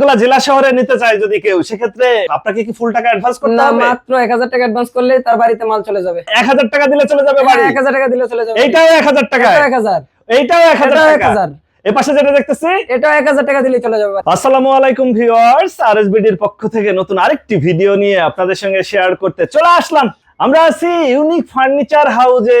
এগুলা জেলা শহরে নিতে চায় যদি কেউ সেক্ষেত্রে আপনাকে কি ফুল টাকা অ্যাডভান্স করতে হবে? মাত্র এক হাজার টাকা অ্যাডভান্স করলে তার বাড়িতে মাল চলে যাবে। এক হাজার টাকা দিলে চলে যাবে বাড়ি? এক হাজার টাকা দিলে চলে যাবে। এইটাও এক হাজার টাকা। এক হাজার। এইটাও টাকা। এ পাশে যেটা দেখতেছি? এটাও এক হাজার টাকা দিলে চলে যাবে আসসালামু আলাইকুম ভিউয়ার্স আরএসবিডির পক্ষ থেকে নতুন আরেকটি ভিডিও নিয়ে আপনাদের সঙ্গে শেয়ার করতে চলে আসলাম। আমরা আছি ইউনিক ফার্নিচার হাউজে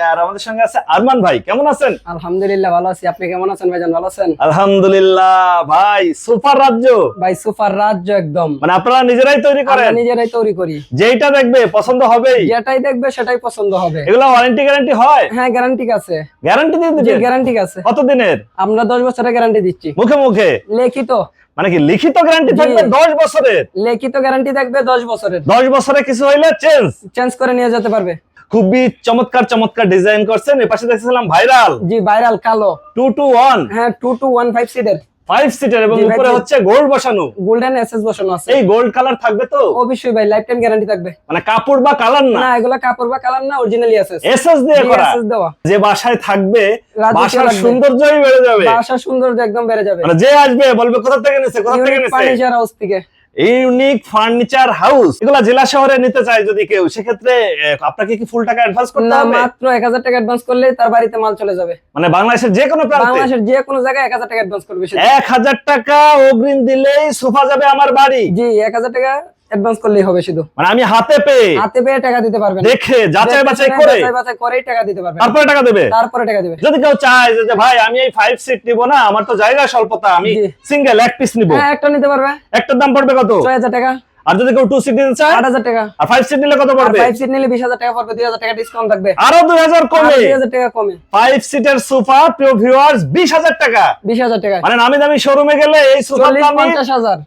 আর আমাদের সঙ্গে আছে আরমান ভাই কেমন আছেন? আলহামদুলিল্লাহ ভালো আছি। আপনি কেমন আছেন ভাইজান ভালো আছেন? আলহামদুলিল্লাহ ভাই সুপার রাজ্য। ভাই সুপার রাজ্য একদম। মানে আপনারা নিজেরাই তৈরি আমরা করেন? নিজেরাই তৈরি করি। যেইটা দেখবে পছন্দ হবেই। যেটাই দেখবে সেটাই পছন্দ হবে। এগুলো ওয়ারেন্টি গ্যারান্টি হয়? হ্যাঁ গ্যারান্টি আছে। গ্যারান্টি দিয়ে দিবেন? গ্যারান্টি আছে। কতদিনের আমরা দশ বছরের গ্যারান্টি দিচ্ছি। মুখে মুখে? লিখিত। মানে কি লিখিত গ্যারান্টি থাকবে দশ বছরের? লিখিত গ্যারান্টি থাকবে দশ বছরের। দশ বছরে কিছু হইলে চেঞ্জ চেঞ্জ করে নিয়ে যেতে পারবে। খুবই চমৎকার চমৎকার ডিজাইন করছেন। এ পাশে দেখছিলাম ভাইরাল। জি ভাইরাল কালো। টু টু ওয়ান হ্যাঁ টু টু ওয়ান ফাইভ সিটের ফাইভ সিটার এবং উপরে হচ্ছে গোল্ড বসানো। গোল্ডেন এসএস বসানো আছে। এই গোল্ড কালার থাকবে তো? অবশ্যই ভাই লাইফ টাইম গ্যারান্টি থাকবে। মানে কাপড় বা কালার না? না এগুলা কাপড় বা কালার না অরিজিনালি আছে এসএস দিয়ে করা। এসএস দেওয়া। যে বাসায় থাকবে বাসার সৌন্দর্যই বেড়ে যাবে। বাসা সৌন্দর্য একদম বেড়ে যাবে। মানে যে আসবে বলবে কোথা থেকে নিছে কোথা থেকে নিছে ফার্নিচার হাউস থেকে। Unique furniture house. এগুলা জেলা শহরে নিতে চায় যদি কেউ সেক্ষেত্রে আপনাকে কি ফুল টাকা অ্যাডভান্স করতে হবে? মাত্র এক হাজার টাকা অ্যাডভান্স করলে তার বাড়িতে মাল চলে যাবে। মানে বাংলাদেশের যে কোনো প্রান্তে? বাংলাদেশের যে কোনো জায়গায় এক হাজার টাকা অ্যাডভান্স করবে সে। এক হাজার টাকা অগ্রিম দিলেই সোফা যাবে আমার বাড়ি। জি এক হাজার টাকা অ্যাডভান্স করলেই হবে শুধু। মানে আমি হাতে পেয়ে হাতে পেয়ে টাকা দিতে পারবেন দেখে যাচাই বাছাই করে যাচাই বাছাই করেই টাকা দিতে পারবেন তারপরে টাকা দেবে? তারপরে টাকা দিবে। যদি কেউ চায় যে ভাই আমি এই ফাইভ সিট নিব না আমার তো জায়গা স্বল্পতা আমি সিঙ্গেল এক পিস নিব। হ্যাঁ একটা নিতে পারবে। একটার দাম পড়বে কত? ছয় হাজার টাকা। আর যদি কেউ টু সিট নিতে চায়? আট হাজার টাকা। আর ফাইভ সিট নিলে কত পড়বে? ফাইভ সিট নিলে বিশ হাজার টাকা পড়বে দুই হাজার টাকা ডিসকাউন্ট থাকবে। আরও দুই হাজার কমে। দুই হাজার টাকা কমে। ফাইভ সিটের সোফা প্রিয় ভিউয়ার্স বিশ হাজার টাকা। বিশ হাজার টাকা। মানে নামি দামি শোরুমে গেলে এই সোফার পঞ্চাশ হাজার।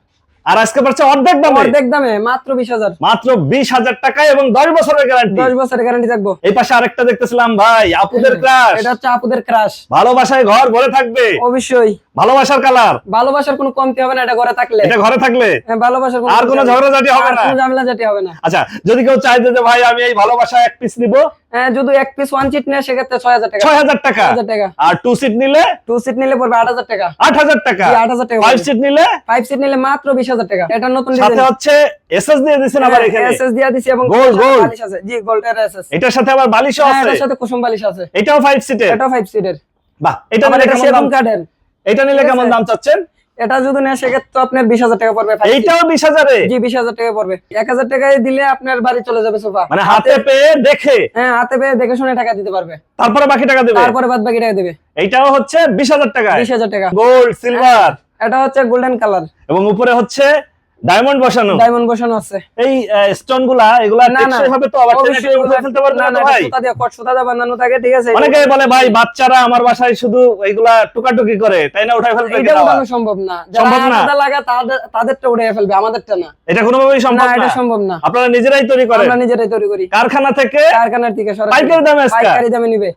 আর আজকে পাচ্ছে অর্ধেক দামে। অর্ধেক দামে মাত্র বিশ হাজার। মাত্র বিশ হাজার টাকা এবং দশ বছরের গ্যারান্টি দশ বছরের গ্যারান্টি থাকব। এই পাশে আরেকটা দেখতেছিলাম ভাই আপুদের ক্রাশ এটা হচ্ছে আপুদের ক্রাশ ভালোবাসায় ঘর ভরে থাকবে। অবশ্যই। ভালোবাসার কালার। ভালোবাসার কোনো কমতি হবে না এটা ঘরে থাকলে। এটা ঘরে থাকলে? হ্যাঁ, ভালোবাসার কোনো আর কোনো না। ঝগড়াঝাটি হবে না? কোনো ঝামেলা জাতি হবে না। আচ্ছা যদি কেউ চায় যে ভাই আমি এই ভালোবাসা এক পিস নিব? হ্যাঁ যদি এক পিস ওয়ান সিট নেয় সেক্ষেত্রে ছয় হাজার টাকা। ছয় হাজার টাকা? হাজার টাকা। আর টু সিট নিলে? টু সিট নিলে পড়বে আট হাজার টাকা। আট হাজার টাকা। জি, 8,000 টাকা ফাইভ সিট নিলে? ফাইভ সিট নিলে মাত্র বিশ হাজার টাকা। এটা নতুন ডিজাইন সাথে হচ্ছে এসএস দিয়ে দিচ্ছেন আবার এখানে। এসএস দিয়া দিছি এবং gold। বালিশ আছে। জি গোল্ড এর এসএস এটার সাথে আবার বালিশও হ্যাঁ আছে? এটার সাথে কুসুম বালিশ আছে। এটাও ফাইভ সিটের এটাও ফাইভ সিটের বাহ এটা নিলে এটা সেগুন কাঠের। এটা নিলে কেমন দাম চাচ্ছেন? এটা যদি নেয় সেক্ষেত্রে আপনার বিশ হাজার টাকা পড়বে এইটাও বিশ হাজারে? জি বিশ হাজার টাকা পড়বে। এক হাজার টাকায় দিলে আপনার বাড়ি চলে যাবে সোফা। মানে হাতে পেয়ে দেখে? হ্যাঁ হাতে পেয়ে দেখে শুনে টাকা দিতে পারবে। তারপরে বাকি টাকা দেবে? তারপরে বাদ বাকি টাকা দেবে। এইটাও হচ্ছে বিশ হাজার টাকা বিশ হাজার টাকা। গোল্ড সিলভার এটা হচ্ছে গোল্ডেন কালার এবং উপরে হচ্ছে ডায়মন্ড বসানো? ডায়মন্ড বসানো আছে। এই স্টোনগুলা এগুলা না, না। টেকসই হবে তো? আবার টেনে উঠে ফেলতে পারবে না, না না, এটা ভাই? সুতা দিয়ে কট সুতা দিয়ে বানানো থাকে ঠিক আছে? অনেকে বলে ভাই বাচ্চারা আমার বাসায় শুধু এইগুলা টুকাটুকি করে তাই না? উঠাই ফেলবে এটা উঠানো সম্ভব না। সম্ভব না? আলাদা লাগা তাদের তাদেরটা উঠে ফেলবে আমাদেরটা না। এটা কোনোভাবেই না সম্ভব এটা সম্ভব না। আপনারা নিজেরাই তৈরি করেন। আমরা নিজেরাই তৈরি করি। কারখানা থেকে কারখানার থেকে সরাসরি। পাইকারি দামে আজকে? পাইকারি দামে নিবে।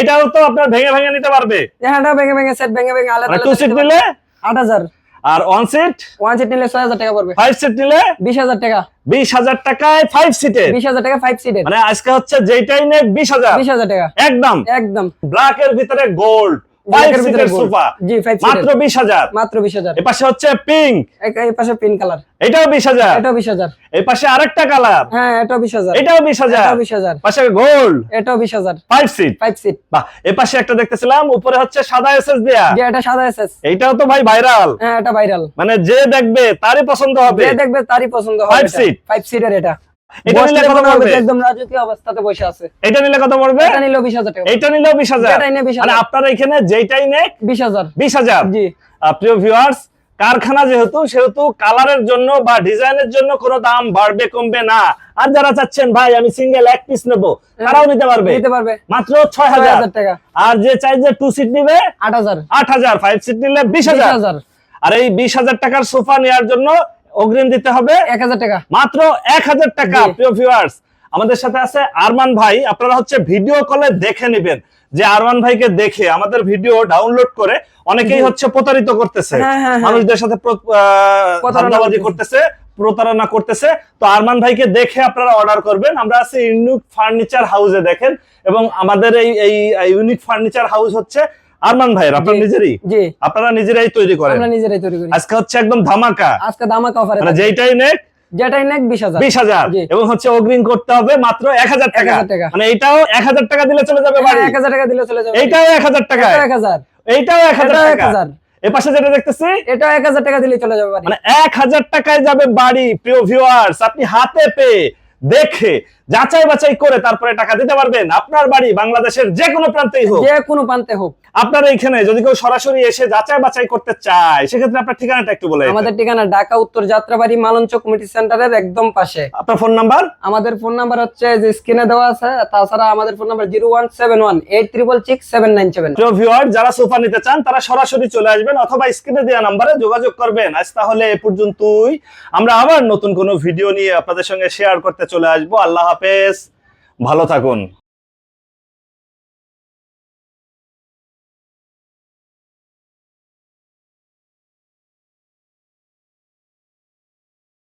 এটাও তো আপনার ভেঙে ভেঙে নিতে পারবে। এখানটা ভেঙে ভেঙে সেট ভেঙে ভেঙে আলাদা মানে টু সিট নিলে? আট হাজার। আর ওয়ান সিট ওয়ান সিট নিলে ছয় হাজার টাকা পড়বে। ফাইভ সিট নিলে? বিশ হাজার টাকা। বিশ হাজার টাকায় ফাইভ সিটে বিশ হাজার টাকা ফাইভ সিটে মানে আজকে হচ্ছে যেটাই নেই বিশ হাজার। বিশ হাজার টাকা। একদম। একদম। ব্ল্যাক এর ভিতরে গোল্ড ব্ল্যাকের ভিতরে সোফা জি মাত্র মাত্র হচ্ছে পিঙ্ক এই পাশে কালার এটাও এটাও এই পাশে আরেকটা কালার হ্যাঁ এটাও এটাও এটাও পাশে গোল্ড এটাও সিট সিট বাহ পাশে একটা দেখতেছিলাম উপরে হচ্ছে সাদা এসএস দেয়া। এটা সাদা এসএস এইটাও তো ভাই ভাইরাল হ্যাঁ এটা ভাইরাল মানে যে দেখবে তারই পছন্দ হবে। যে দেখবে তারই পছন্দ হবে সিটের এটা। এটা নিলে কত পড়বে? একদম রাজকীয় অবস্থাতে বসে আছে। এটা নিলে কত পড়বে? এটা নিলেও বিশ টাকা এইটা নিলেও বিশ হাজার। যেটাই নে বিশ আপনারা এখানে যেটাই নেক বিশ হাজার। জি। প্রিয় ভিউয়ার্স কারখানা যেহেতু সেহেতু কালারের জন্য বা ডিজাইনের জন্য কোনো দাম বাড়বে কমবে না। আর যারা চাচ্ছেন ভাই আমি সিঙ্গেল এক পিস নেব তারাও নিতে পারবে। নিতে পারবে। মাত্র ছয় হাজার। টাকা। আর যে চাই যে টু সিট নিবে আট হাজার। আট হাজার। ফাইভ সিট নিলে বিশ হাজার। আর এই বিশ হাজার টাকার সোফা নেওয়ার জন্য অগ্রিম দিতে হবে এক হাজার টাকা। মাত্র এক হাজার টাকা প্রিয় ভিউয়ার্স আমাদের সাথে আছে আরমান ভাই। আপনারা হচ্ছে ভিডিও কলে দেখে নেবেন যে আরমান ভাইকে দেখে আমাদের ভিডিও ডাউনলোড করে অনেকেই হচ্ছে প্রতারিত করতেছে। হ্যাঁ, হ্যাঁ, হ্যাঁ। মানুষদের সাথে প্র- আহ, প্রতারণা ধান্দাবাজি করতেছে। করতেছে প্রতারণা করতেছে। তো আরমান ভাইকে দেখে আপনারা অর্ডার করবেন। আমরা আছি ইউনিক ফার্নিচার হাউসে দেখেন। এবং আমাদের এই এই ইউনিক ফার্নিচার হাউস হচ্ছে আরমান ভাইয়ের আপনার। নিজেরই? জি। আপনারা নিজেরাই তৈরি করেন? আমরা নিজেরাই তৈরি করি। আজকে হচ্ছে একদম ধামাকা। আজকে দামাকা অফারে মানে যেইটাই নেক যেটাই নেক বিশ হাজার। বিশ হাজার। জি। এবং হচ্ছে অগ্রিম করতে হবে মাত্র এক হাজার টাকা। 1000 টাকা। মানে এক হাজার টাকা দিলে চলে যাবে বাড়ি। এক হাজার টাকা দিলে চলে যাবে। টাকা। এটাও এক হাজার। এইটাও এক হাজার এটাও এক টাকা হাজার। এ পাশে যেটা দেখতেছি? এটাও এক হাজার টাকা দিলে চলে যাবে বাড়ি। মানে এক হাজার টাকায় যাবে বাড়ি প্রিয় ভিউয়ার্স আপনি হাতে পেয়ে দেখে যাচাই বাছাই করে তারপরে টাকা দিতে পারবেন আপনার বাড়ি বাংলাদেশের যে কোনো প্রান্তেই হোক। যে কোনো প্রান্তে হোক। আপনার এইখানে যদি কেউ সরাসরি এসে যাচাই বাছাই করতে চায় সেক্ষেত্রে আপনার ঠিকানাটা একটু বলে আমাদের ঠিকানা ঢাকা উত্তর যাত্রাবাড়ি মালঞ্চ কমিটি সেন্টারের একদম পাশে। আপনার ফোন নাম্বার? আমাদের ফোন নাম্বার হচ্ছে যে স্ক্রিনে দেওয়া আছে তাছাড়া আমাদের phone number zero one seven one eight triple six seven nine seven. Viewer যারা সোফা নিতে চান তারা সরাসরি চলে আসবেন অথবা স্ক্রিনে দেওয়া নাম্বারে যোগাযোগ করবেন। আজ তাহলে এ পর্যন্তই। আমরা আবার নতুন কোনো ভিডিও নিয়ে আপনাদের সঙ্গে শেয়ার করতে চলে আসব। আল্লাহ হাফেজ ভালো থাকুন।